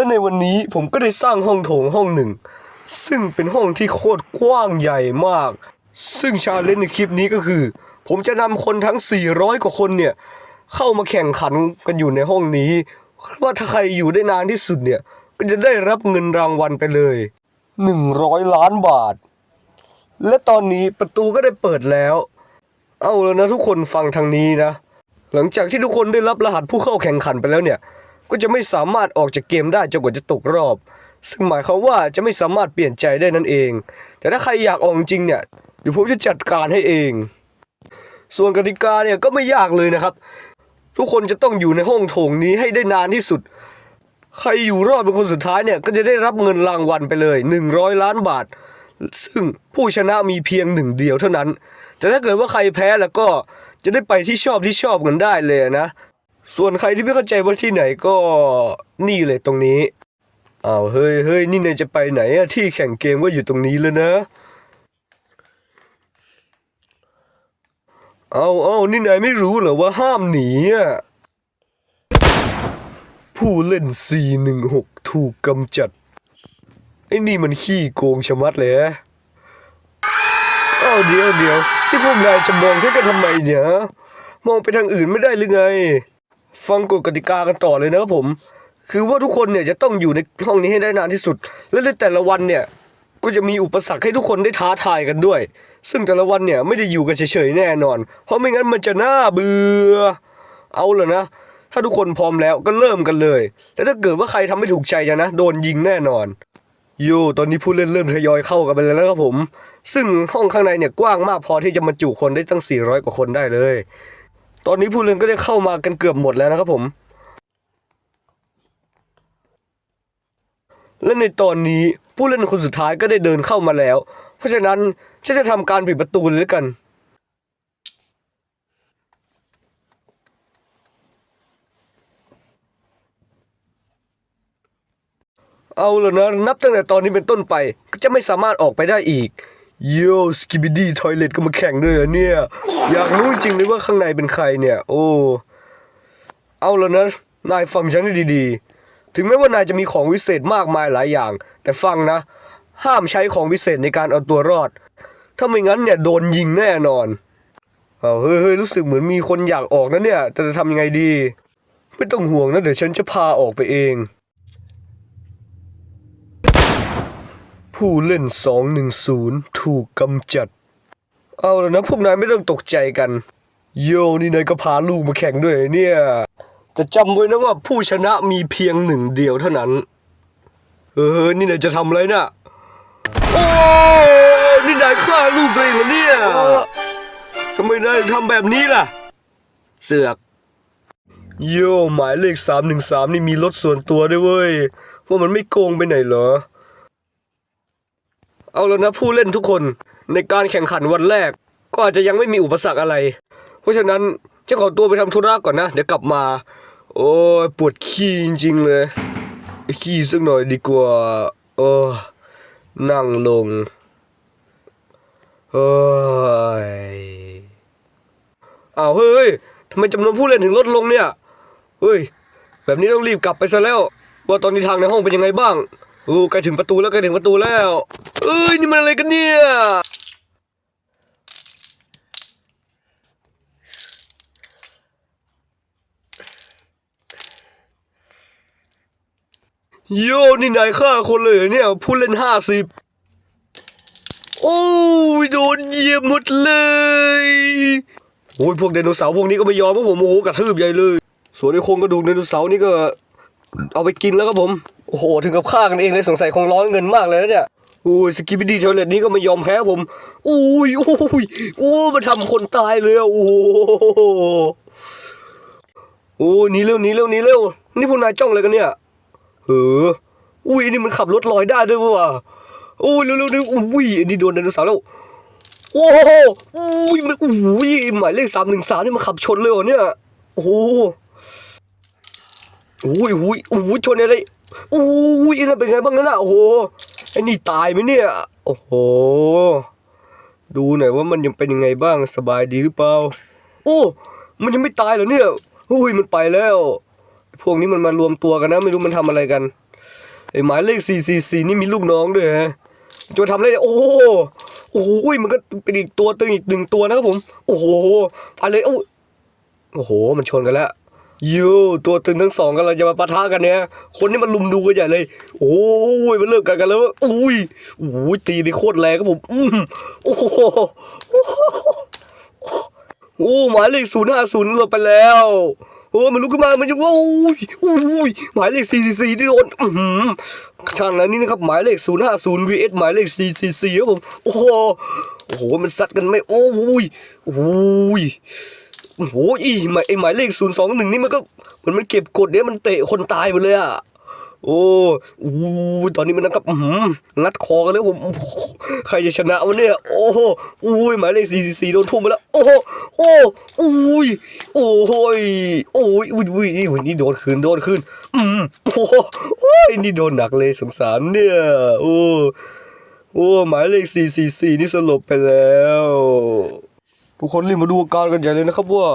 และในวันนี้ผมก็ได้สร้างห้องโถงห้องหนึ่ง ซึ่งเป็นห้องที่โคตรกว้างใหญ่มาก ซึ่งชาเลนจ์ในคลิปนี้ก็คือ ผมจะนำคนทั้ง 400 กว่าคนเนี่ยเข้ามาแข่งขันกันอยู่ในห้องนี้ ว่าถ้าใครอยู่ได้นานที่สุดเนี่ยก็จะได้รับเงินรางวัลไปเลย 100 ล้านบาท และตอนนี้ประตูก็ได้เปิดแล้ว เอาแล้วนะทุกคนฟังทางนี้นะ หลังจากที่ทุกคนได้รับรหัสผู้เข้าแข่งขันไปแล้วเนี่ย ก็จะไม่สามารถออกจากเกมได้จนกว่าจะตกรอบ ซึ่งหมายความว่าจะไม่สามารถเปลี่ยนใจได้นั่นเอง แต่ถ้าใครอยากออกจริงเนี่ยเดี๋ยวผมจะจัดการให้เอง ส่วนกติกาเนี่ยก็ไม่ยากเลยนะครับ ทุกคนจะต้องอยู่ในห้องโถงนี้ให้ได้นานที่สุด ใครอยู่รอดเป็นคนสุดท้ายเนี่ยก็จะได้รับเงินรางวัลไปเลย 100 ล้านบาท ซึ่งผู้ชนะมีเพียงหนึ่งเดียวเท่านั้น แต่ถ้าเกิดว่าใครแพ้แล้วก็จะได้ไปที่ชอบที่ชอบกันได้เลยนะ ส่วนใครที่ไม่เข้าใจว่าที่ไหนก็นี่เลยตรงนี้อ้าวเฮ้ยเฮ้ยนี่นายจะไปไหนอะที่แข่งเกมก็อยู่ตรงนี้แล้วนะเอาเอานี่นายไม่รู้เหรอว่าห้ามหนีอะผู้เล่น 416 ถูกกำจัด ไอ้นี่มันขี้โกงชะมัดเลยอะอ้าวเดี๋ยวเดี๋ยวที่พวกนายจะมองฉันกันทำไมเนี่ย มองไปทางอื่นไม่ได้หรือไง ฟังกฎกติกากันต่อเลยนะครับผม คือว่าทุกคนเนี่ยจะต้องอยู่ในห้องนี้ให้ได้นานที่สุด และในแต่ละวันเนี่ยก็จะมีอุปสรรคให้ทุกคนได้ท้าทายกันด้วย ซึ่งแต่ละวันเนี่ยไม่ได้อยู่กันเฉยๆแน่นอน เพราะไม่งั้นมันจะน่าเบื่อ เอาเลยนะ ถ้าทุกคนพร้อมแล้วก็เริ่มกันเลย แต่ถ้าเกิดว่าใครทำไม่ถูกใจนะ โดนยิงแน่นอน โยตอนนี้ผู้เล่นเริ่มทยอยเข้ากันไปแล้วนะครับผม ซึ่งห้องข้างในเนี่ยกว้างมากพอที่จะบรรจุคนได้ตั้ง 400 กว่าคนได้เลย ตอนนี้ผู้เล่นก็ได้เข้ามากันเกือบหมดแล้วนะครับผม และในตอนนี้ผู้เล่นคนสุดท้ายก็ได้เดินเข้ามาแล้ว เพราะฉะนั้นฉันจะทำการปิดประตูเลยกันเอาเละนะนับตั้งแต่ตอนนี้เป็นต้นไปก็จะไม่สามารถออกไปได้อีก โยสกิบิดี้ทอยเลตก็มาแข่งด้วยเหรอเนี่ย อยากรู้จริงเลยว่าข้างในเป็นใครเนี่ย โอ้ เอาและนะ นายฟังฉันให้ดีๆ ถึงแม้ว่านายจะมีของวิเศษมากมายหลายอย่าง แต่ฟังนะ ห้ามใช้ของวิเศษในการเอาตัวรอด ถ้าไม่งั้นเนี่ยโดนยิงแน่นอน เอาเฮ้ยเฮ้ยรู้สึกเหมือนมีคนอยากออกนะเนี่ย จะทำยังไงดี ไม่ต้องห่วงนะเดี๋ยวฉันจะพาออกไปเอง ผู้เล่น 210 ถูกกำจัด เอาแล้วนะพวกนายไม่ต้องตกใจกัน โยนี่นายก็พาลูกมาแข่งด้วยเนี่ย แต่จำไว้นะว่าผู้ชนะมีเพียงหนึ่งเดียวเท่านั้น เออ นี่นายจะทำอะไรน่ะ โอ้ นี่นายฆ่าลูกตัวเองเหรอเนี่ยทำไมนายทำแบบนี้ล่ะ เสือกโยหมายเลขสามหนึ่งสามนี่มีรถส่วนตัวด้วยเว้ย ว่ามันไม่โกงไปไหนเหรอ เอาแล้วนะผู้เล่นทุกคนในการแข่งขันวันแรก ก็อาจจะยังไม่มีอุปสรรคอะไร เพราะฉะนั้นจะขอตัวไปทำธุระก่อนนะ เดี๋ยวกลับมา โอ้ยปวดขี้จริงๆเลย ขี้สักหน่อยดีกว่าโอ้นั่งลงเฮ้ยอ้าวเฮ้ยทำไมจำนวนผู้เล่นถึงลดลงเนี่ยเฮ้ย แบบนี้ต้องรีบกลับไปซะแล้ว ว่าตอนนี้ทางในห้องเป็นยังไงบ้าง โอ้ใกล้ถึงประตูแล้วใกล้ถึงประตูแล้ว อ้ยนี่มันอะไรกันเนี่ยโยนี่นายฆ่าคนเลยเนี่ยผู้เล่นห้าสิบโอ้ยโดนเหยียบหมดเลยโอ้ยพวกไดโนเสาร์พวกนี้ก็ไม่ยอมพวกผมโอ้โหกระทืบใหญ่เลย ส่วนไอ้โครงกระดูกไดโนเสาร์นี่ก็ เอาไปกินแล้วครับผม โอ้โห ถึงกับฆ่ากันเองเลยสงสัยคงร้อนเงินมากเลยนะเนี่ย อ้ยสกิปปี้ดีเทเลตนี้ก็ไม่ยอมแพ้ผมอุ้ยโอ้ยโอ้มาทำคนตายเลยอะโอ้โหโอ้หนีเร็วหนีเร็วหนีเร็วนี่พวกนายจ้องอะไรกันเนี่ยเอออุ้ยนี่มันขับรถลอยได้ด้วยว่ะโอ้ยเร็วเร็วเร็วอุ้ยอันนี้โดนไดโนเสาร์แล้วโอ้โหอุ้ยมันอุ้ยหมายเลขสามหนึ่งสามนี่มันขับชนเลยเหรอเนี่ยโอ้โหอุ้ยอุ้ยอุ้ยชนอะไรอุ้ยนั่นเป็นไงบ้างนั่นน่ะโอ้โห ไอ้นี่ตายไหมเนี่ย โอ้โห ดูหน่อยว่ามันยังเป็นยังไงบ้างสบายดีหรือเปล่า โอ้ มันยังไม่ตายเหรอเนี่ยอุ้ยมันไปแล้ว พวกนี้มันมารวมตัวกันนะ ไม่รู้มันทำอะไรกันไอ้หมายเลขสี่สี่สี่นี่มีลูกน้องด้วยฮะจะทำอะไรเนี่ยโอ้โหโอ้โหมันก็เป็นอีกตัวตึงอีกหนึ่งตัวนะครับผม โอ้โหไปเลยโอ้โห มันชนกันแล้ว ยูตัวตึงทั้งสองกำลังจะมาปะทะกันเนี่ย คนนี้มันลุมดูกันใหญ่เลย โอ้ยมันเริ่มกันกันแล้วอุ้ยโอ้ยตีไปโคตรแรงครับผมอืมโอ้โหโอ้หมายเลขศูนย์ห้าศูนย์หลบไปแล้วโอ้มันลุกขึ้นมา มันจะว้าอุ้ยอุ้ยหมายเลขสี่สี่สี่ที่โดนอือหือช่างนั้นนี่นะครับ หมายเลขศูนย์ห้าศูนย์ vs หมายเลขสี่สี่สี่ครับผม โอ้โห โอ้โห มันซัดกันไหมโอ้ยโอ้ย โอ้โหอีหมายไอหมายเลขศูนย์สองหนึ่งนี่มันก็เหมือนมันเก็บกดเนี่ยมันเตะคนตายหมดเลยอะโอ้โอ้ตอนนี้มันนะครับอื้อหืองัดคอกันแล้วผมใครจะชนะวะเนี่ย โอ้โหอุ้ยหมายเลขสี่สี่โดนทุ่มไปแล้ว โอ้โหโอ้อุ้ยโอ้โหโอ้ยอุ้ยอุ้ยนี่นี่โดนคืนโดนคืนอืมโอ้โหโอ้ยนี่โดนหนักเลยสงสารเนี่ย โอ้โอ้หมายเลขสี่สี่สี่นี่สลบไปแล้ว ทุกคนรีบมาดูอาการกันใหญ่เลยนะครับว่า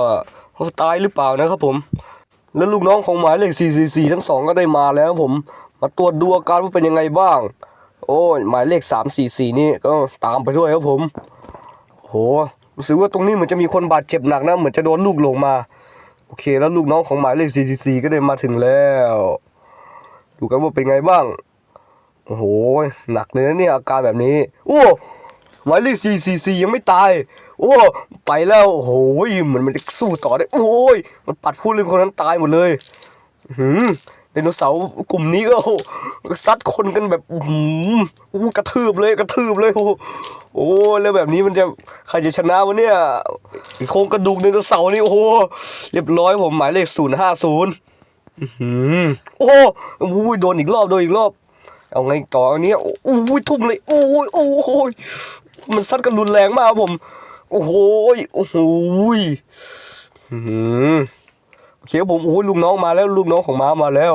เขาตายหรือเปล่านะครับผม แล้วลูกน้องของหมายเลข 444 ทั้งสองก็ได้มาแล้วผม มาตรวจดูอาการว่าเป็นยังไงบ้าง โอ้หมายเลข 344 นี่ก็ตามไปด้วยครับผมโหรู้สึกว่าตรงนี้เหมือนจะมีคนบาดเจ็บหนักนะเหมือนจะโดนลูกหลงมา โอเค แล้วลูกน้องของหมายเลข 444 ก็ได้มาถึงแล้ว ดูกันว่าเป็นไงบ้างโอ้โหหนักเลยนะเนี่ยอาการแบบนี้ โอ้ หมายเลขสี่สี่สี่ยังไม่ตาย โอ้ ไปแล้วโอ้โหเหมือนมันจะสู้ต่อได้ โอ้ย มันปัดผู้เล่นคนนั้นตายหมดเลยหืมไดโนเสาร์กลุ่มนี้ก็ซัดคนกันแบบหืมกระทืบเลยกระทืบเลยโอ้โหโอ้แล้วแบบนี้มันจะใครจะชนะวะเนี่ยโครงกระดูกไดโนเสาร์นี่โอ้โหเรียบร้อยผมหมายเลขศูนย์ห้าศูนย์โอ้โหอุ้ยโดนอีกรอบโดนอีกรอบเอาไงต่ออันนี้โอ้ยทุ่มเลยโอ้ยโอ้ย มันซัดกันรุนแรงมากครับผม โอ้โหโอ้โหยอื้อหือโอเคผมโอ้ยลูกน้องมาแล้วลูกน้องของม้ามาแล้ว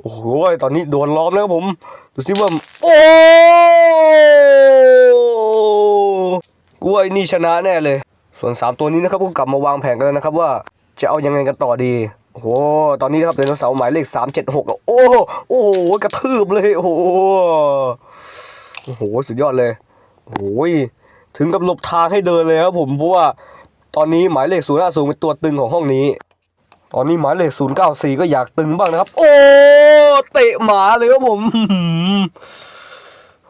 โอ้โหยตอนนี้โดนล้อมแล้วครับผม ดูสิว่า โอ้กูว่าไอ้นี่ชนะแน่เลย ส่วนสามตัวนี้นะครับก็กลับมาวางแผนกันแล้วนะครับว่าจะเอายังไงกันต่อดี โอ้โห ตอนนี้นะครับไดโนเสาร์หมายเลขสามเจ็ดหกโอ้โห โอ้โห กระทืบเลย โอ้โห โอ้โห สุดยอดเลย โอ้ยถึงกับหลบทางให้เดินเลยครับผมเพราะว่าตอนนี้หมายเลขศูนย์ห้าศูนย์เป็นตัวตึงของห้องนี้ ตอนนี้หมายเลขศูนย์เก้าสี่ก็อยากตึงบ้างนะครับ โอ้เตะหมาเลยครับผม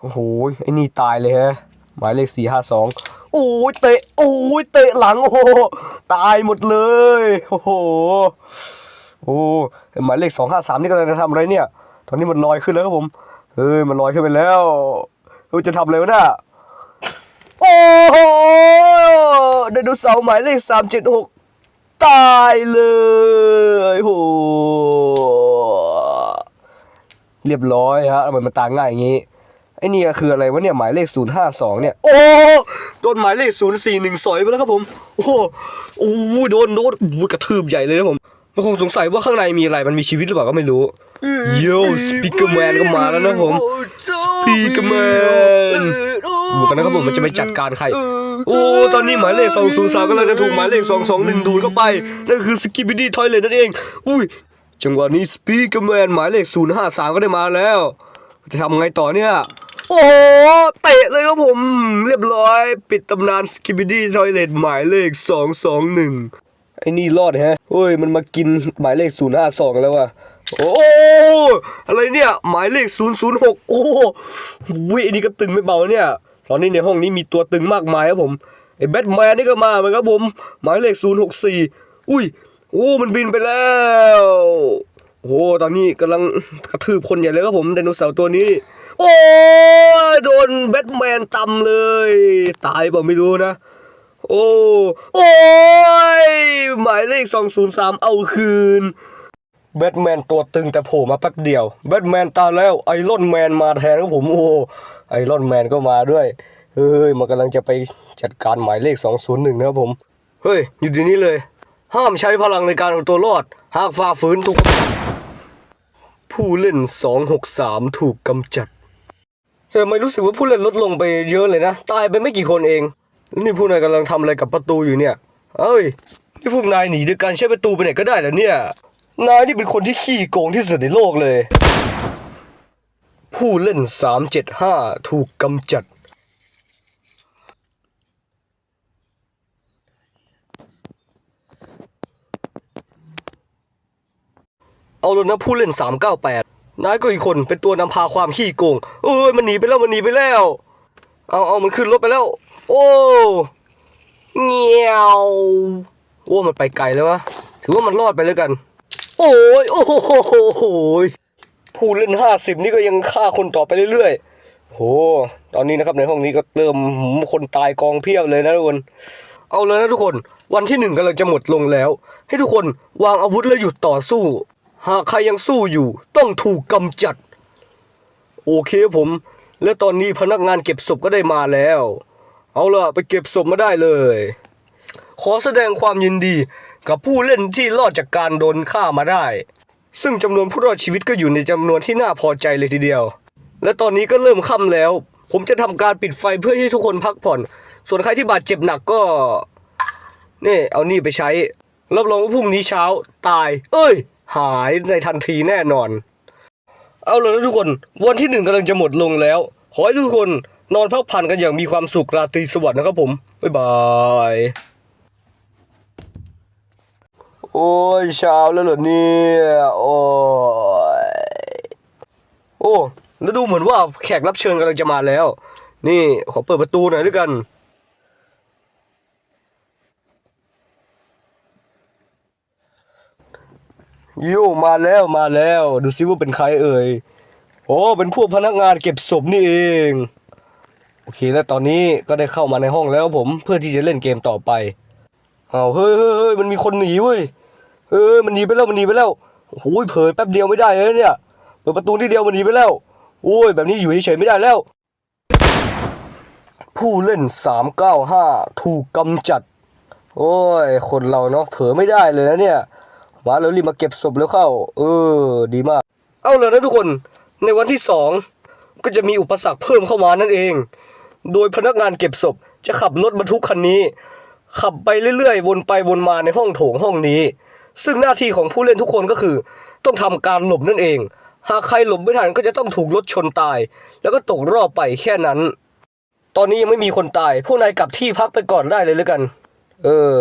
โอ้โหไอ้นี่ตายเลยฮะหมายเลขสี่ห้าสองโอ้ยเตะโอ้ยเตะหลังโอ้โตายหมดเลยโอ้โหโอ้หมายเลขสองห้าสามนี่กำลังจะทำอะไรเนี่ย ตอนนี้มันลอยขึ้นแล้วครับผมเฮ้ยมันลอยขึ้นไปแล้วเฮ้ยจะทำอะไรวะเนี่ย โอ้โหไดโนเสาร์หมายเลขสามเจ็ดหกตายเลยโอ้โหเรียบร้อยฮะทำไมมันตายง่ายอย่างงี้ไอ้นี่ก็คืออะไรวะเนี่ยหมายเลข 052 เนี่ย โอ้โดนหมายเลข 041สอยไปแล้วครับผม โอ้โหโอ้โหโดนโดนโอ้โหกระทืบใหญ่เลยนะผมมันคงสงสัยว่าข้างในมีอะไรมันมีชีวิตหรือเปล่าก็ไม่รู้โย่สปีกเกอร์แมนก็มาแล้วนะผมสปีกเกอร์แมน ดูกันนะครับผมมันจะไปจัดการใคร โอ้ตอนนี้หมายเลข203ก็เลยจะถูกหมายเลข221ดูดเข้าไป นั่นคือสกิป p ดี้ทอยเลทนั่นเอง อุ้ย จังหวะนี้สปีกเกอร์แมนหมายเลข053ก็ได้มาแล้ว จะทำไงต่อเนี่ย โอ้โหเตะเลยครับผม เรียบร้อย ปิดตำนานสกิป p ดี้ทอยเลทหมายเลข221ไอ้นี่รอดฮะเฮ้ย มันมากินหมายเลข052แล้วว่ะโอ้อะไรเนี่ย หมายเลข 006 โอ้โหวิอันนี้ก็ตึงไม่เบาเนี่ย ตอนนี้ในห้องนี้มีตัวตึงมากมายครับผมไอ้แบทแมนนี่ก็มาเหมือนครับผม หมายเลข 064 อุ้ย โอ้ มันบินไปแล้วโอ้โหตอนนี้กำลังกระทืบคนใหญ่เลยครับผมไดโนเสาร์ตัวนี้ โอ้โดนแบทแมนตำเลย ตายเปล่าไม่รู้นะ โอ้โอ้ยหมายเลข 203 เอาคืนแบทแมนตัวตึงแต่โผล่มาแป๊บเดียวแบทแมนตายแล้วไอรอนแมนมาแทนครับผมโอ้ ไอรอนแมนก็มาด้วย เฮ้ย มันกำลังจะไปจัดการหมายเลข 201 นะครับผม เฮ้ย อยู่ดีนี้เลย ห้ามใช้พลังในการเอาตัวรอด หากฝ่าฝืนถูกผู้เล่น 263 ถูกกำจัด แต่ไม่รู้สึกว่าผู้เล่นลดลงไปเยอะเลยนะ ตายไปไม่กี่คนเอง นี่พวกนายกำลังทำอะไรกับประตูอยู่เนี่ย เอ้ย นี่พวกนายหนีด้วยการใช้ประตูไปไหนก็ได้แล้วเนี่ย นายนี่เป็นคนที่ขี้โกงที่สุดในโลกเลย ผู้เล่น 375 ถูกกำจัด เอาลนะผู้เล่น 398 นายก็อีกคนเป็นตัวนำพาความขี้โกง เอ้ย มันหนีไปแล้วมันหนีไปแล้ว เอาเอามันขึ้นรถไปแล้ว โอ้เงี้ยวโอ้ มันไปไกลแล้ววะ ถือว่ามันรอดไปแล้วกัน โอ้ย โอ้โหโหย ผู้เล่น 50 นี่ก็ยังฆ่าคนต่อไปเรื่อยๆโหตอนนี้นะครับในห้องนี้ก็เริ่มคนตายกองเพียบเลยนะทุกคน เอาเลยนะทุกคน วันที่หนึ่งกำลังจะหมดลงแล้ว ให้ทุกคนวางอาวุธและหยุดต่อสู้ หากใครยังสู้อยู่ ต้องถูกกำจัด โอเคผม และตอนนี้พนักงานเก็บศพก็ได้มาแล้ว เอาล่ะไปเก็บศพมาได้เลย ขอแสดงความยินดีกับผู้เล่นที่รอดจากการโดนฆ่ามาได้ ซึ่งจำนวนผู้รอดชีวิตก็อยู่ในจำนวนที่น่าพอใจเลยทีเดียว และตอนนี้ก็เริ่มค่ำแล้ว ผมจะทำการปิดไฟเพื่อให้ทุกคนพักผ่อน ส่วนใครที่บาดเจ็บหนักก็นี่เอานี่ไปใช้ รับรองว่าพรุ่งนี้เช้าตาย เอ้ย หายในทันทีแน่นอน เอาเลยนะทุกคน วันที่หนึ่งกำลังจะหมดลงแล้ว ขอให้ทุกคนนอนพักผ่อนกันอย่างมีความสุขราตรีสวัสดิ์นะครับผม บ๊ายบาย โอ้ยเช้าแล้วเหรอเนี่ยโอ้ยโอ้แล้วดูเหมือนว่าแขกรับเชิญกำลังจะมาแล้ว นี่ขอเปิดประตูหน่อยด้วยกันย่มาแล้วมาแล้ว ดูซิว่าเป็นใครเอ่ยโอ้เป็นพวกพนักงานเก็บศพนี่เองโอเค แล้วตอนนี้ก็ได้เข้ามาในห้องแล้วผมเพื่อที่จะเล่นเกมต่อไป เอาเฮ้ยเฮ้ยเฮ้ยมันมีคนหนีเว้ยเฮ้ยมันหนีไปแล้วมันหนีไปแล้วโอ้โหเผยแป๊บเดียวไม่ได้เลยเนี่ยเปิดประตูทีเดียวมันหนีไปแล้ว โอ้ยแบบนี้อยู่เฉยๆไม่ได้แล้ว ผู้เล่น 395 ถูกกำจัด โอ้ย คนเราเนาะเผลอไม่ได้เลยนะเนี่ย มาแล้วรีบมาเก็บศพแล้วเข้า เออ ดีมาก เอาเลยนะทุกคน ในวันที่สองก็จะมีอุปสรรคเพิ่มเข้ามานั่นเอง โดยพนักงานเก็บศพจะขับรถบรรทุกคันนี้ ขับไปเรื่อยๆ วนไปวนมาในห้องโถงห้องนี้ ซึ่งหน้าที่ของผู้เล่นทุกคนก็คือ ต้องทำการหลบนั่นเอง หากใครหลบไม่ทันก็จะต้องถูกรถชนตาย แล้วก็ตกรอบไปแค่นั้น ตอนนี้ยังไม่มีคนตาย พวกนายกลับที่พักไปก่อนได้เลยแล้วกัน เออ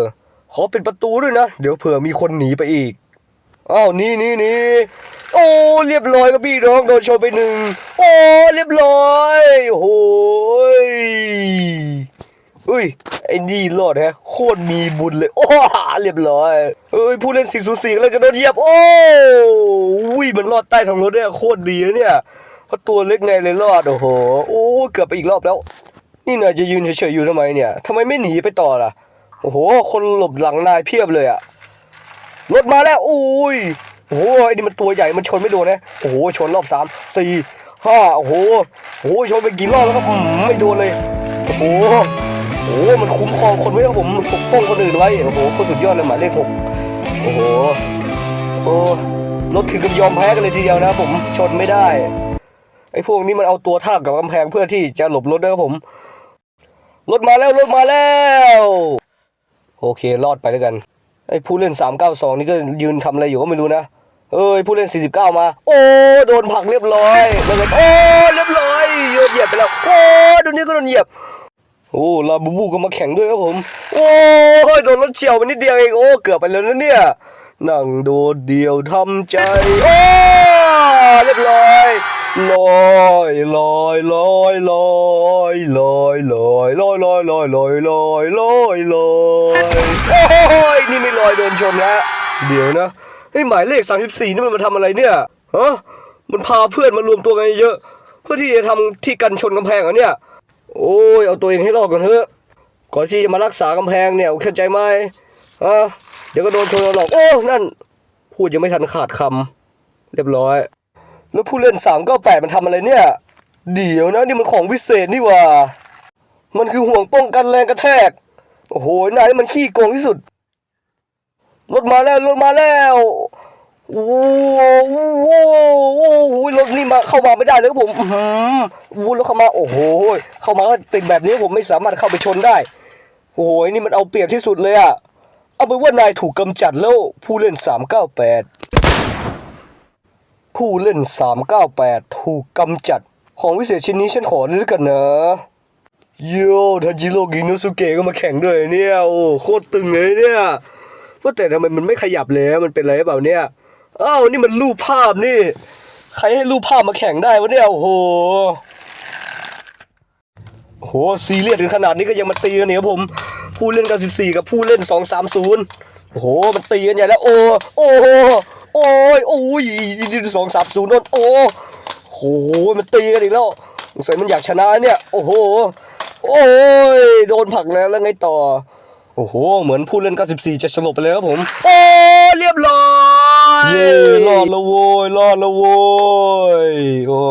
ขอปิดประตูด้วยนะ เดี๋ยวเผื่อมีคนหนีไปอีกอ้าวนี่นี่นี่โอ้เรียบร้อยกับพี่น้องโดนชนไปหนึ่งโอ้เรียบร้อยโอ้ย อุ้ยไอ้นี่รอดแฮะโคตรมีบุญเลย โอ้เรียบร้อยเอ้ยผู้เล่นสี่ศูสี่กำลังจะโดนเหยียบ โอ้อุ้ยมันรอดใต้ท้องรถได้โคตรดีนะเนี่ยเพราะตัวเล็กไงเลยรอดโอ้โหโอ้เกือบไปอีกรอบแล้ว นี่นายจะยืนเฉยๆอยู่ทำไมเนี่ยทำไมไม่หนีไปต่อล่ะโอ้โห คนหลบหลังนายเพียบเลยอะรถมาแล้วอุ้ยโอ้โหไอ้นี่มันตัวใหญ่มันชนไม่โดนนะโอ้โหชนรอบสามสี่ห้าโอ้โหโอ้โหชนไปกี่รอบแล้วครับไม่โดนเลยโอ้โห โอ้มันคุ้มครองคนไว้ครับผมปกป้องคนอื่นไว้โอ้โหคตรสุดยอดเลยหมายเลขหกโอ้โหโอ้รถถึงกับยอมแพ้กันเลยทีเดียวนะผมชนไม่ได้ไอ้พวกนี้มันเอาตัวทากับกำแพงเพื่อที่จะหลบรถนะครับผมรถมาแล้วรถมาแล้วโอเครอดไปแล้วกันไอ้ผู้เล่น 392 นี่ก็ยืนทำอะไรอยู่ก็ไม่รู้นะเอ้ยผู้เล่น 49 มา โอ้โดนผักเรียบร้อยแล้วก็โอ้เรียบร้อยโดนเหยียบไปแล้วโอ้โดนนี้ก็โดนเหยียบ โอ้ลาบูบูก็มาแข่งด้วยครับผม โอ้ยโดนรถเฉียวไปนิดเดียวเองโอ้เกือบไปแล้วนะเนี่ยนั่งโดดเดียวทำใจ โอ้เรียบร้อยลอยลอยลอยลอยลอยลอยลอยลอยลอยลอยลอยลอยลอยโอ้ยนี่ไม่ลอยโดนชนแล้วเดี๋ยวนะไอ้หมายเลข 34 นี่มันมาทำอะไรเนี่ยฮะมันพาเพื่อนมารวมตัวกันเยอะ เพื่อที่จะทำที่กันชนกำแพงเหรอเนี่ย โอ้ยเอาตัวเองให้รอดก่อนเถอะก่อนที่จะมารักษากำแพงเนี่ยเข้าใจไหมอะเดี๋ยวก็โดนชนหรอกโอ้นั่น พูดยังไม่ทันขาดคำเรียบร้อย แล้วผู้เล่นสามก็แปดมันทำอะไรเนี่ย เดี๋ยวนะนี่มันของวิเศษนี่ว่า มันคือห่วงป้องกันแรงกระแทก โอ้โหนายมันขี้โกงที่สุดรถมาแล้วรถมาแล้ว โอ้โหโอ้โหโอ้โหรถนี่มาเข้ามาไม่ได้เลยครับผมอื้อหือโอ้โหรถเข้ามาโอ้โห เข้ามาก็ติดแบบนี้ผมไม่สามารถเข้าไปชนได้ โอ้โหนี่มันเอาเปรียบที่สุดเลยอะเอาเป็นว่านายถูกกำจัดแล้วผู้เล่น 398 ผู้เล่น 398 ถูกกำจัด ของวิเศษชิ้นนี้ฉันขอเลยแล้วกันนะโยทันจิโร่กินุสุเกะก็มาแข่งด้วยเนี่ย โอ้โคตรตึงเลยเนี่ยว่าแต่ทำไมมันไม่ขยับเลยมันเป็นอะไรหรือเปล่าเนี่ย อ้าวนี่มันรูปภาพนี่ ใครให้รูปภาพมาแข่งได้วะเนี่ยโอ้โหโหซีเรียสถึงขนาดนี้ก็ยังมาตีกันเนี่ยครับผม ผู้เล่นกัน14 กับผู้เล่น 230 โอ้โห มันตีกันใหญ่แล้ว โอ้ โอ้โหโอ้ยโอ้ยสองสามศูนย์โดนโอ้โห มันตีกันอีกแล้วสงสัยมันอยากชนะเนี่ย โอ้โห โอ้ย โดนผักแล้วแล้วไงต่อ โอ้โห เหมือนผู้เล่น 94 จะสลบไปเลยครับผม โอ้เรียบร้อย เย้รอดแล้วโว้ยรอดแล้วโว้ยโอ้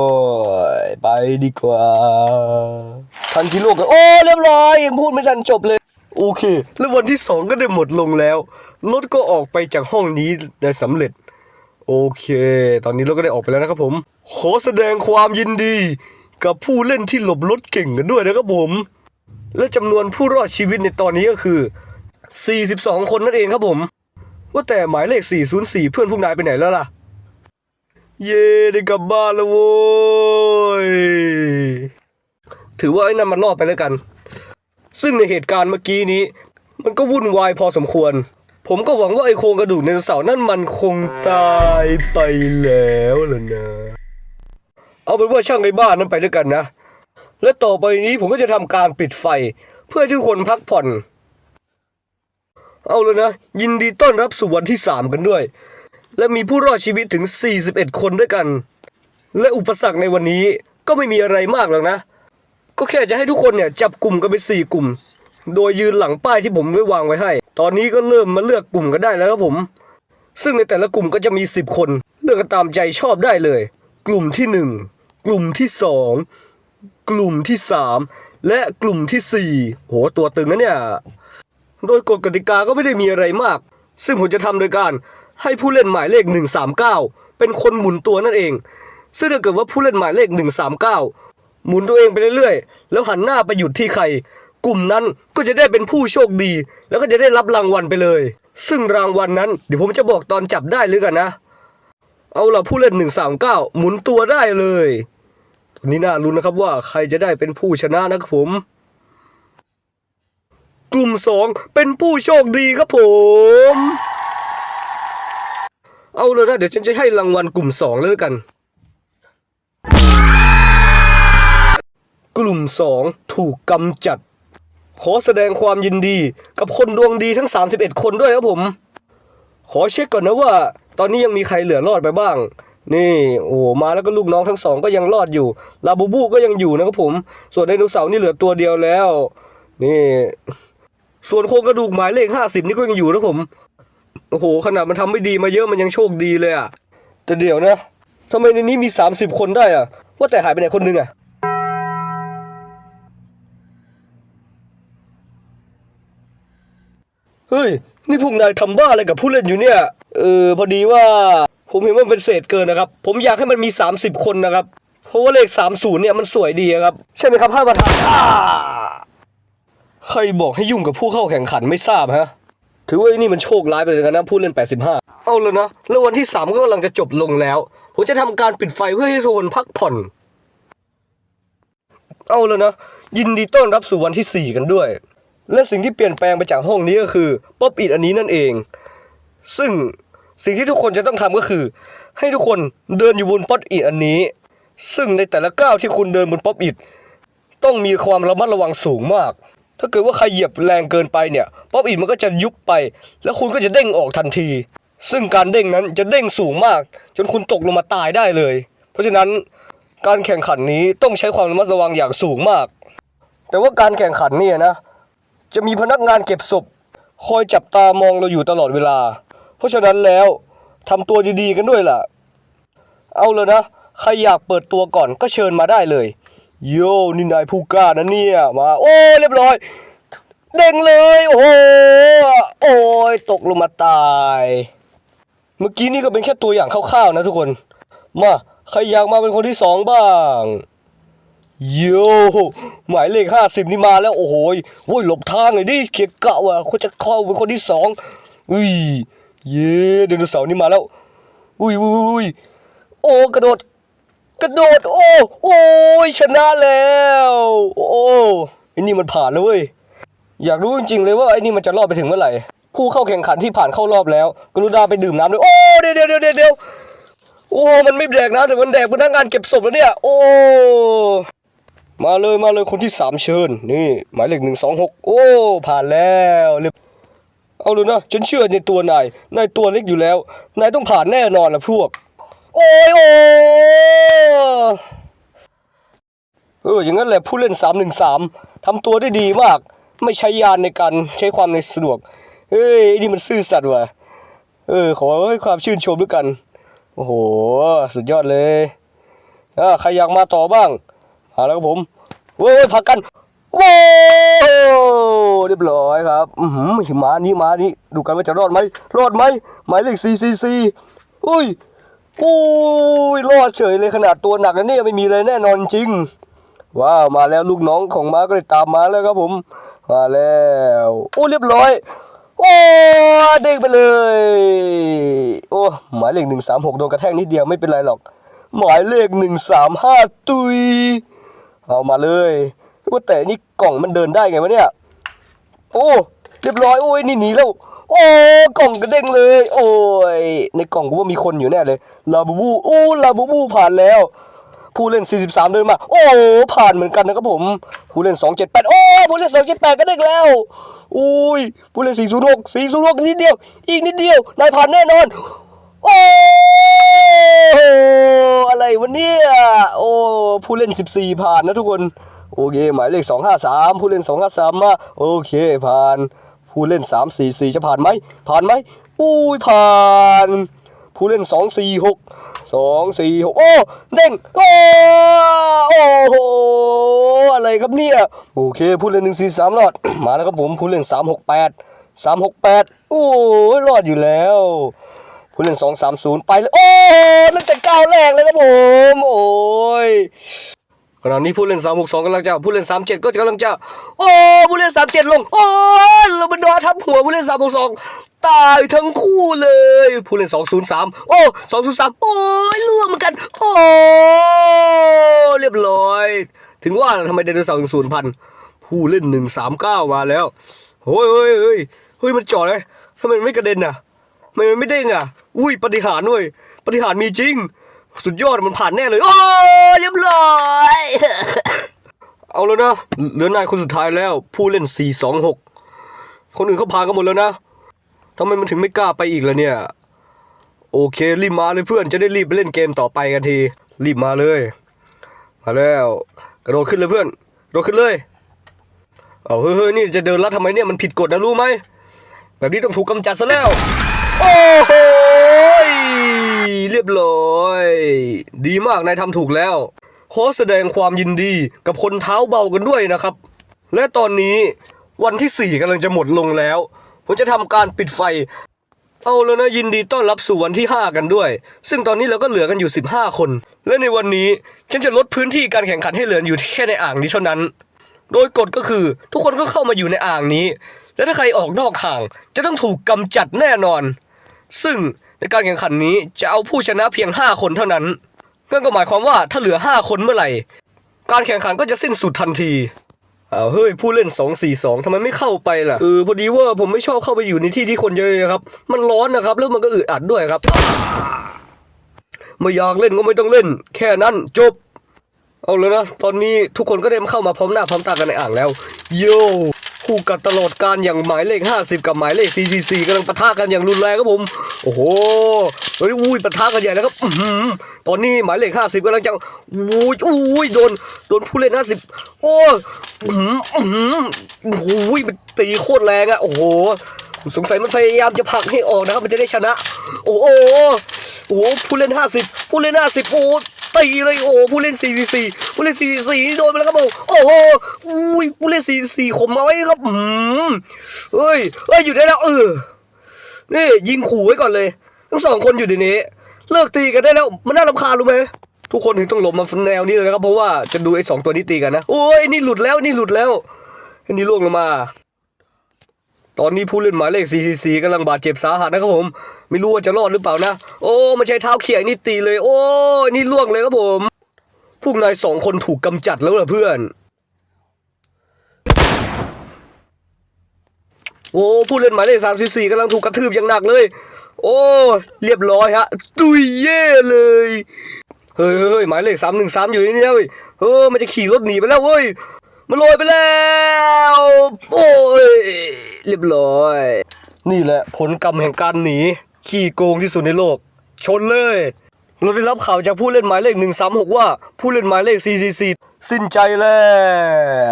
ยไปดีกว่า ทันทีโลกก็โอ้เรียบร้อยยังพูดไม่ทันจบเลยโอเค แล้ววันที่สองก็ได้หมดลงแล้วรถก็ออกไปจากห้องนี้ได้สำเร็จ โอเค ตอนนี้เราก็ได้ออกไปแล้วนะครับผม ขอแสดงความยินดี กับผู้เล่นที่หลบรถเก่งกันด้วยนะครับผม และจำนวนผู้รอดชีวิตในตอนนี้ก็คือ 42 คนนั่นเองครับผม ว่าแต่หมายเลข 404 เพื่อนพวกนายไปไหนแล้วล่ะ เย้ได้กลับบ้านแล้วโว้ย ถือว่าไอ้นั่นมันรอดไปแล้วกัน ซึ่งในเหตุการณ์เมื่อกี้นี้ มันก็วุ่นวายพอสมควร ผมก็หวังว่าไอ้โครงกระดูกไดโนเสานั่นมันคงตายไปแล้วล่ะนะ เอาเป็นว่าช่างไอ้บ้านนั้นไปด้วยกันนะ และต่อไปนี้ผมก็จะทำการปิดไฟ เพื่อให้ทุกคนพักผ่อน เอาเลยนะ ยินดีต้อนรับสู่วันที่ 3 กันด้วย และมีผู้รอดชีวิตถึง 41 คนด้วยกัน และอุปสรรคในวันนี้ก็ไม่มีอะไรมากหรอกนะ ก็แค่จะให้ทุกคนเนี่ยจับกลุ่มกันเป็นสี่กลุ่ม โดยยืนหลังป้ายที่ผมไว้วางไว้ให้ ตอนนี้ก็เริ่มมาเลือกกลุ่มกันได้แล้วครับผม ซึ่งในแต่ละกลุ่มก็จะมี 10 คน เลือกกันตามใจชอบได้เลย กลุ่มที่ 1 กลุ่มที่ 2 กลุ่มที่ 3 และกลุ่มที่ 4 โหตัวตึงนะเนี่ย โดยกฎกติกาก็ไม่ได้มีอะไรมาก ซึ่งผมจะทำโดยการให้ผู้เล่นหมายเลข 139 เป็นคนหมุนตัวนั่นเอง ซึ่งถ้าเกิดว่าผู้เล่นหมายเลข 139 หมุนตัวเองไปเรื่อยๆ แล้วหันหน้าไปหยุดที่ใคร กลุ่มนั้นก็จะได้เป็นผู้โชคดี แล้วก็จะได้รับรางวัลไปเลย ซึ่งรางวัลนั้นเดี๋ยวผมจะบอกตอนจับได้หรือกันนะ เอาล่ะผู้เล่น 139 หมุนตัวได้เลย นนี้น่ารู้นนะครับว่าใครจะได้เป็นผู้ชนะนะครับผม กลุ่มสองเป็นผู้โชคดีครับผม เอาเลยนะเดี๋ยวฉันจะให้รางวัลกลุ่มสองเลยแล้วกัน กลุ่มสองถูกกำจัด ขอแสดงความยินดีกับคนดวงดีทั้ง 31 คนด้วยครับผม ขอเช็คก่อนนะว่า ตอนนี้ยังมีใครเหลือรอดไปบ้าง นี่โอ้มาแล้วก็ลูกน้องทั้งสองก็ยังรอดอยู่ลาบูบูก็ยังอยู่นะครับผม ส่วนไดโนเสาร์นี่เหลือตัวเดียวแล้ว นี่ ส่วนโครงกระดูกหมายเลขห้าสิบนี่ก็ยังอยู่นะผมโอ้โหขนาดมันทำไม่ดีมาเยอะมันยังโชคดีเลยอะแต่เดี๋ยวนะทำไมในนี้มีสามสิบคนได้อะว่าแต่หายไปไหนคนหนึงอะเฮ้ย นี่พวกนายทำบ้าอะไรกับผู้เล่นอยู่เนี่ย เออ พอดีว่า ผมเห็นว่ามันเป็นเศษเกินนะครับ ผมอยากให้มันมี 30 คนนะครับ เพราะว่าเลข 30 เนี่ยมันสวยดีครับ ใช่ไหมครับท่านประธานใครบอกให้ยุ่งกับผู้เข้าแข่งขันไม่ทราบฮะ ถือว่านี่มันโชคร้ายไปเลยนะผู้เล่น 85 เอาเลยนะ แล้ววันที่ 3 ก็กำลังจะจบลงแล้ว ผมจะทำการปิดไฟเพื่อให้ทุกคนพักผ่อน เอาเลยนะ ยินดีต้อนรับสู่วันที่ 4 กันด้วย และสิ่งที่เปลี่ยนแปลงไปจากห้องนี้ก็คือป๊อปอิดอันนี้นั่นเอง ซึ่ง สิ่งที่ทุกคนจะต้องทำก็คือ ให้ทุกคนเดินอยู่บนป๊อปอิดอันนี้ ซึ่งในแต่ละก้าวที่คุณเดินบนป๊อปอิดต้องมีความระมัดระวังสูงมาก ถ้าเกิดว่าใครเหยียบแรงเกินไปเนี่ยป๊อปอินมันก็จะยุบไป แล้วคุณก็จะเด้งออกทันที ซึ่งการเด้งนั้นจะเด้งสูงมาก จนคุณตกลงมาตายได้เลย เพราะฉะนั้นการแข่งขันนี้ต้องใช้ความระมัดระวังอย่างสูงมาก แต่ว่าการแข่งขันเนี่ยนะ จะมีพนักงานเก็บศพ คอยจับตามองเราอยู่ตลอดเวลา ราะฉะนั้นแล้วทำตัวดีๆกันด้วยล่ะ เอาเลยนะ ใครอยากเปิดตัวก่อนก็เชิญมาได้เลย โยนี่นายผู้กล้านะเนี่ยมา โอ้เรียบร้อย เด้งเลย โอ้โหโอ้ยตกลงมาตาย เมื่อกี้นี่ก็เป็นแค่ตัวอย่างคร่าวๆนะทุกคน มาใครอยากมาเป็นคนที่สองบ้างโยหมายเลขห้าสิบนี่มาแล้ว โอ้โหยโว้ยหลบทางเลยดิเกียร์เก่าอะคนจะเข้าเป็นคนที่สองอุ้ย เย้ไดโนเสาร์นี่มาแล้ว อุ้ยอุ้ยอุ้ยโอ้กระโดด กระโดด โอ้โอ้ยชนะแล้ว โอ้ไอ้นี่มันผ่านแล้วเว้ยอยากรู้จริงๆเลยว่าไอ้นี่มันจะรอดไปถึงเมื่อไหร่ผู้เข้าแข่งขันที่ผ่านเข้ารอบแล้ว กรุณาไปดื่มน้ำด้วยโอ้เดี๋ยวเดี๋ยวเดี๋ยวเดี๋ยวโอ้ มันไม่แดกน้ำแต่มันแดกพนักงานเก็บศพแล้วเนี่ย โอ้ มาเลยมาเลยคนที่สามเชิญ นี่ หมายเลขหนึ่งสองหกโอ้ ผ่านแล้วเรียบ เอาเลยนะ ฉันเชื่อในตัวนาย นายตัวเล็กอยู่แล้ว นายต้องผ่านแน่นอนละพวก โอ้ยโอ้เอออย่างนั้นแหละผู้เล่นสามหนึ่งสามทำตัวได้ดีมาก ไม่ใช้ยานในการใช้ความในสะดวกเฮ้ยไอ้นี่มันซื่อสัตย์ว่ะ เออ ขอให้ความชื่นชมด้วยกัน โอ้โห สุดยอดเลยอ่าใครอยากมาต่อบ้างมาแล้วครับผม เว้ยพักกัน โว้เรียบร้อยครับอือหือหิมานี้มานี้ดูกันว่าจะรอดไหมรอดไหมหมายเลขสี่สี่สี่อุ้ยอุ้ยรอดเฉยเลยขนาดตัวหนักนะเนี่ยไม่มีเลยแน่นอนจริง ว้าวมาแล้วลูกน้องของม้าก็เลยตามมาแล้วครับผม มาแล้วโอ้เรียบร้อยโอ้เด้งไปเลย โอ้หมายเลขหนึ่งสามหกโดนกระแทกนิดเดียวไม่เป็นไรหรอก หมายเลขหนึ่งสามห้าตุยเอามาเลย ว่าแต่นี่กล่องมันเดินได้ไงวะเนี่ย โอ้เรียบร้อยโอ้ยนี่หนีแล้ว โอ้กล่องกระเด้งเลย โอ้ยในกล่องกูว่ามีคนอยู่แน่เลยลาบูบูโอ้ลาบูบูผ่านแล้ว ผู้เล่น 43 เดินมา โอ้ผ่านเหมือนกันนะครับผมผู้เล่น 278 โอ้ผู้เล่น 278 ก็ได้งแล้วอุ้ยผู้เล่น 406 406นิดเดียว อีกนิดเดียวนายผ่านแน่นอนโอ้อะไรวะเนี่ยโอ้ผู้เล่น 14 ผ่านนะทุกคน โอเคหมายเลข 253 ผู้เล่น 253 มา โอเคผ่าน ผู้เล่น 344 จะผ่านไหม ผ่านไหมอุ้ยผ่าน ผู้เล่น 246 246 โอ้เด้งโอ้โอ้โหอะไรครับเนี่ยโอเค ผู้เล่น 143รอด มาแล้วครับผม ผู้เล่น 368 368 โอ้ยรอดอยู่แล้วผู้เล่น230 ไปเลยโอ้ตั้งแต่ก้าวแรกเลยครับผม โอ้ย ขณะนี้ผู้เล่น362กสองกำลังจะผู้เล่น37ก็กำลังจะ โอ้ผู้เล่น37ลง โอ้เราบันดาทับหัวผู้เล่น362ตายทั้งคู่เลย ผู้เล่น203โอ้203โอ้ยล่วงเหมือนกัน โอ้เรียบร้อย ถึงว่าทำไมไดโนเสาร์ถึงศูนย์พันผู้เล่น139มาแล้วเฮ้ยเฮ้ยเฮ้ยเฮ้ยมันจอดเลยทำไมมันไม่กระเด็นอะทำไมมันไม่เด้งอะ อุ้ยปฏิหารย์ด้วยปฏิหารมีจริง สุดยอดมันผ่านแน่เลย โอ้เรียบร้อย เอาแล้วนะ เหลือนายคนสุดท้ายแล้ว ผู้เล่น 426 คนอื่นเขาผ่านกันหมดแล้วนะทำไมมันถึงไม่กล้าไปอีกล่ะเนี่ย โอเค รีบมาเลยเพื่อนจะได้รีบไปเล่นเกมต่อไปกันที รีบมาเลย มาแล้ว กระโดดขึ้นเลยเพื่อนกระโดดขึ้นเลย เอาเฮ้ยเฮ้ยนี่จะเดินลัดทำไมเนี่ยมันผิดกฎนะรู้ไหมแบบนี้ต้องถูกกำจัดซะแล้ว โอ้โห เรียบร้อย ดีมากนายทำถูกแล้ว ขอแสดงความยินดีกับคนเท้าเบากันด้วยนะครับ และตอนนี้วันที่ 4กำลังจะหมดลงแล้ว ผมจะทำการปิดไฟ เอาแล้วนะยินดีต้อนรับสู่วันที่ 5 กันด้วย ซึ่งตอนนี้เราก็เหลือกันอยู่ 15 คน และในวันนี้ฉันจะลดพื้นที่การแข่งขันให้เหลืออยู่แค่ในอ่างนี้เท่านั้น โดยกฎก็คือทุกคนก็เข้ามาอยู่ในอ่างนี้ และถ้าใครออกนอกห่าง จะต้องถูกกำจัดแน่นอน ซึ่ง ในการแข่งขันนี้จะเอาผู้ชนะเพียง 5 คนเท่านั้นนั่นก็หมายความว่าถ้าเหลือ 5 คนเมื่อไหร่ การแข่งขันก็จะสิ้นสุดทันทีอ้าวเฮ้ยผู้เล่น 242ทำไมไม่เข้าไปล่ะเออพอดีว่าผมไม่ชอบเข้าไปอยู่ในที่ที่คนเยอะๆครับ มันร้อนนะครับ แล้วมันก็อึดอัดด้วยครับไม่อยากเล่นก็ไม่ต้องเล่น แค่นั้นจบ เอาเลยนะ ตอนนี้ทุกคนก็ได้เข้ามาพร้อมหน้าพร้อมตากันในอ่างแล้ว โย่ คู่กัดตลอดการอย่างหมายเลข 50 กับหมายเลข444กำลังปะทะกันอย่างรุนแรงครับผม โอ้โหเฮ้ยอุ้ยปะทะกันใหญ่แล้วครับอ๋อหือตอนนี้หมายเลข 50กำลังจะอุ้ยอุ้ยโดนโดนผู้เล่น 50 โอ้อื้อหืออื้อหือโอ้โหมันตีโคตรแรงอะโอ้โหสงสัยมันพยายามจะผลักให้ออกนะครับมันจะได้ชนะ โอ้โหโอ้โหผู้เล่น 50 ผู้เล่น 50 โอ้ ตีเลยโอ้ผู้เล่น 44ผู้เล่น 44โดนไปแล้วครับผมโอ้โหอุ้ยผู้เล่น44ขมเอาไว้ครับอืมเฮ้ยเฮ้ยอยู่ได้แล้วเออนี่ยิงขู่ไว้ก่อนเลย ทั้งสองคนอยู่ในนี้ เลิกตีกันได้แล้วมันน่ารำคาญรู้ไหมทุกคนถึงต้องหลบมาแนวนี้เลยครับเพราะว่าจะดูไอ้สองตัวนี้ตีกันนะโอ้ยนี่หลุดแล้วนี่หลุดแล้วอ้นี่ล่วงลงมา ตอนนี้ผู้เล่นหมายเลข 444กำลังบาดเจ็บสาหัสนะครับผมไม่รู้ว่าจะรอดหรือเปล่านะ โอ้ไม่ใช่เท้าเขี่ยนี่ตีเลย โอ้นี่ล่วงเลยครับผม พวกนายสองคนถูกกำจัดแล้วเหรอเพื่อน โอ้ผู้เล่นหมายเลข34กำลังถูกกระทืบอย่างหนักเลย โอ้เรียบร้อยฮะ ตุยเย่เลยเฮ้ยเฮ้ยหมายเลขสามหนึ่งสามอยู่นี่นะเว้ยเฮ้ยมันจะขี่รถหนีไปแล้วเว้ยมันลอยไปแล้ว โอ้ย เรียบร้อย นี่แหละผลกรรมแห่งการหนี ขี้โกงที่สุดในโลก ชนเลย เราได้รับข่าวจากผู้เล่นหมายเลข 136 ว่าผู้เล่นหมายเลข 444 สิ้นใจแล้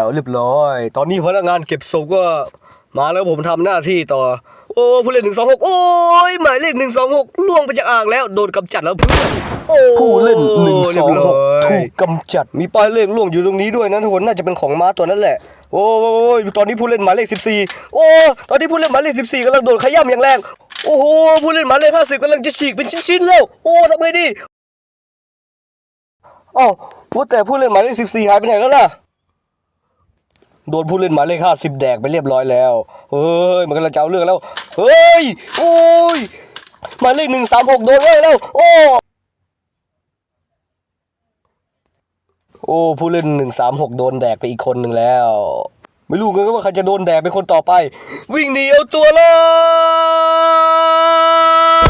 วเรียบร้อย ตอนนี้พนักงานเก็บศพก็มาแล้วผมทำหน้าที่ต่อ โอ้ผู้เล่น126โอ้ยหมายเลข126ล่วงไปจากอ่างแล้วโดนกำจัดแล้วเพื่อนโอ้ผู้เล่นเรียบร้อย126ถูกกำจัดมีป้ายเลขล่วงอยู่ตรงนี้ด้วยนะทุกคนน่าจะเป็นของม้าตัวนั้นแหละโอ้ยตอนนี้ผู้เล่นหมายเลข 14 โอ้ตอนนี้ผู้เล่นหมายเลข 14กำลังโดนขย้ำอย่างแรงโอ้โหผู้เล่นหมายเลข50กำลังจะฉีกเป็นชิ้นๆแล้วโอ้ทำไงดีอ้าวว่าแต่ผู้เล่นหมายเลข14หายไปไหนแล้วล่ะ โดนผู้เล่นหมายเลข50แดกไปเรียบร้อยแล้วเฮ้ยมันกำลังจะเอาเรื่องแล้วเฮ้ยโอ้ยหมายเลข136โดนไล่แล้วโอ้โอ้ผู้เล่นหนึ่งสามหกโดนแดกไปอีกคนหนึ่งแล้ว ไม่รู้กันว่าใครจะโดนแดกเป็นคนต่อไป วิ่งหนีเอาตัวรอด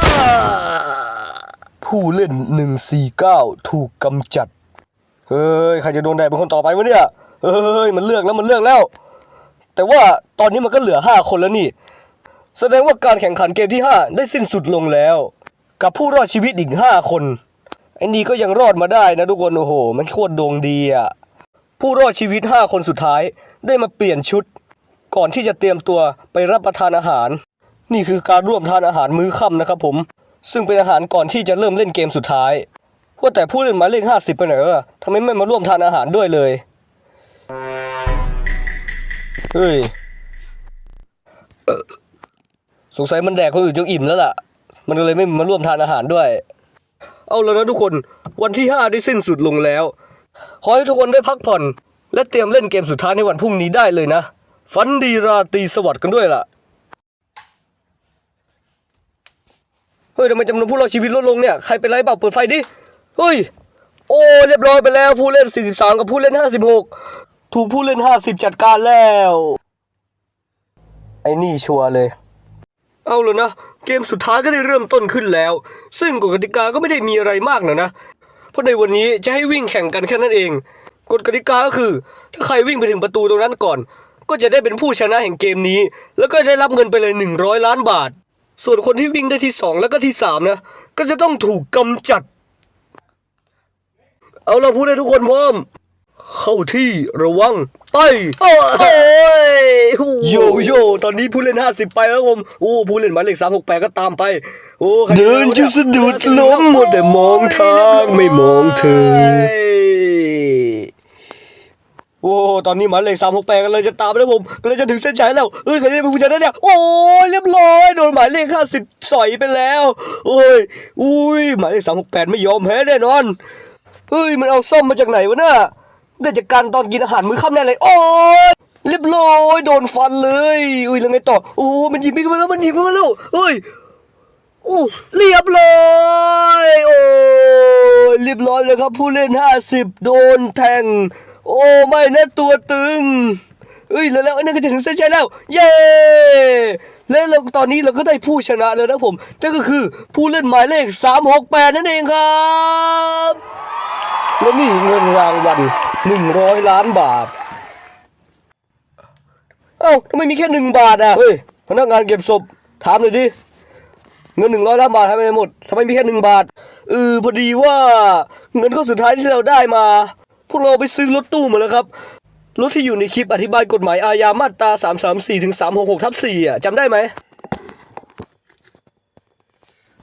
ผู้เล่นหนึ่งสี่เก้าถูกกำจัด เฮ้ย ใครจะโดนแดกเป็นคนต่อไปวะเนี่ย เฮ้ยมันเลือกแล้วมันเลือกแล้ว แต่ว่าตอนนี้มันก็เหลือห้าคนแล้วนี่ แสดงว่าการแข่งขันเกมที่ห้าได้สิ้นสุดลงแล้ว กับผู้รอดชีวิตอีกห้าคนไอ้นี่ก็ยังรอดมาได้นะทุกคนโอ้โห มันโคตรดวงดีอะผู้รอดชีวิต 5 คนสุดท้าย ได้มาเปลี่ยนชุด ก่อนที่จะเตรียมตัวไปรับประทานอาหาร นี่คือการร่วมทานอาหารมื้อค่ำนะครับผม ซึ่งเป็นอาหารก่อนที่จะเริ่มเล่นเกมสุดท้ายว่าแต่ผู้เล่นหมายเลข50ไปไหนวะทำไมไม่มาร่วมทานอาหารด้วยเลย เฮ้ยสงสัยมันแดกคนอื่นจนอิ่มแล้วล่ะ มันก็เลยไม่มาร่วมทานอาหารด้วย เอาแล้วนะทุกคน วันที่ 5 ได้สิ้นสุดลงแล้ว ขอให้ทุกคนได้พักผ่อน และเตรียมเล่นเกมสุดท้ายในวันพรุ่งนี้ได้เลยนะ ฝันดีราตรีสวัสดิ์กันด้วยล่ะ เฮ้ยทำไมจำนวนผู้รอดชีวิตลดลงเนี่ย ใครเป็นไรเปล่าเปิดไฟดิ เฮ้ย โอ้ เรียบร้อยไปแล้วผู้เล่น 43 กับผู้เล่น 56 ถูกผู้เล่น 50 จัดการแล้ว ไอ้นี่ชัวร์เลย เอาเลยนะ เกมสุดท้ายก็ได้เริ่มต้นขึ้นแล้ว ซึ่งกฎกติกาก็ไม่ได้มีอะไรมากนะนะ เพราะในวันนี้จะให้วิ่งแข่งกันแค่นั้นเองกฎกติกาก็คือ ถ้าใครวิ่งไปถึงประตูตรงนั้นก่อน ก็จะได้เป็นผู้ชนะแห่งเกมนี้ แล้วก็ได้รับเงินไปเลย 100 ล้านบาท ส่วนคนที่วิ่งได้ที่ 2 แล้วก็ที่ 3 นะ ก็จะต้องถูกกำจัด เอาเราพูดให้ทุกคนพร้อม เข้าที่ระวังไปโอ้ยโยโย่ตอนนี้ผู้เล่น 50 ไปแล้วผมโอ้ผู้เล่นหมายเลข368 ก็ตามไป โอ้ใครเดินจะสะดุดล้มหมดแต่มองทางไม่มองเธอโอ้ตอนนี้หมายเลข368กันเลยจะตามไปแล้วผมก็เลยจะถึงเส้นชัยแล้วเอ้ยใครจะเป็นผู้ชนะเนี่ยโอ้ยเรียบร้อยโดนหมายเลข50สอยไปแล้วโอ้ยอุ้ยหมายเลข368ไม่ยอมแพ้แน่นอนเฮ้ยมันเอาส้มมาจากไหนวะเนี่ย ได้จากการตอนกินอาหารมื้อค่ำแน่เลย โอ้ยเรียบร้อยโดนฟันเลย อุ้ยแล้วไงต่อ โอ้มันหยิบมีดมาแล้วมันหยิบมาแล้วเฮ้ยโอ้เรียบร้อยโอ้เรียบร้อยเลยครับผู้เล่น 50 โดนแทง โอ้ไม่นะตัวตึงเอ้ยแล้วแล้วอันนั้นก็จะถึงเส้นชัยแล้ว เย้และเราตอนนี้เราก็ได้ผู้ชนะแล้วนะผมนั่นก็คือผู้เล่นหมายเลข 368 นั่นเองครับ และนี่เงินรางวัล 100ล้านบาท เอ้าทำไมมีแค่หนึ่งบาทอะ เฮ้ย พนักงานเก็บศพ ถามหน่อยดิ เงินหนึ่งร้อยล้านบาททำไมไม่หมดทำไมมีแค่หนึ่งบาท เออ พอดีว่า เงินก้อนสุดท้ายที่เราได้มา พวกเราไปซื้อรถตู้มาแล้วครับ รถที่อยู่ในคลิปอธิบายกฎหมายอาญามาตรา334ถึง366ทับ4อะจำได้ไหม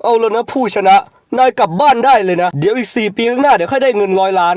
เอาแล้วนะผู้ชนะ นายกลับบ้านได้เลยนะ เดี๋ยวอีก 4 ปีข้างหน้าเดี๋ยวค่อยได้เงินร้อยล้าน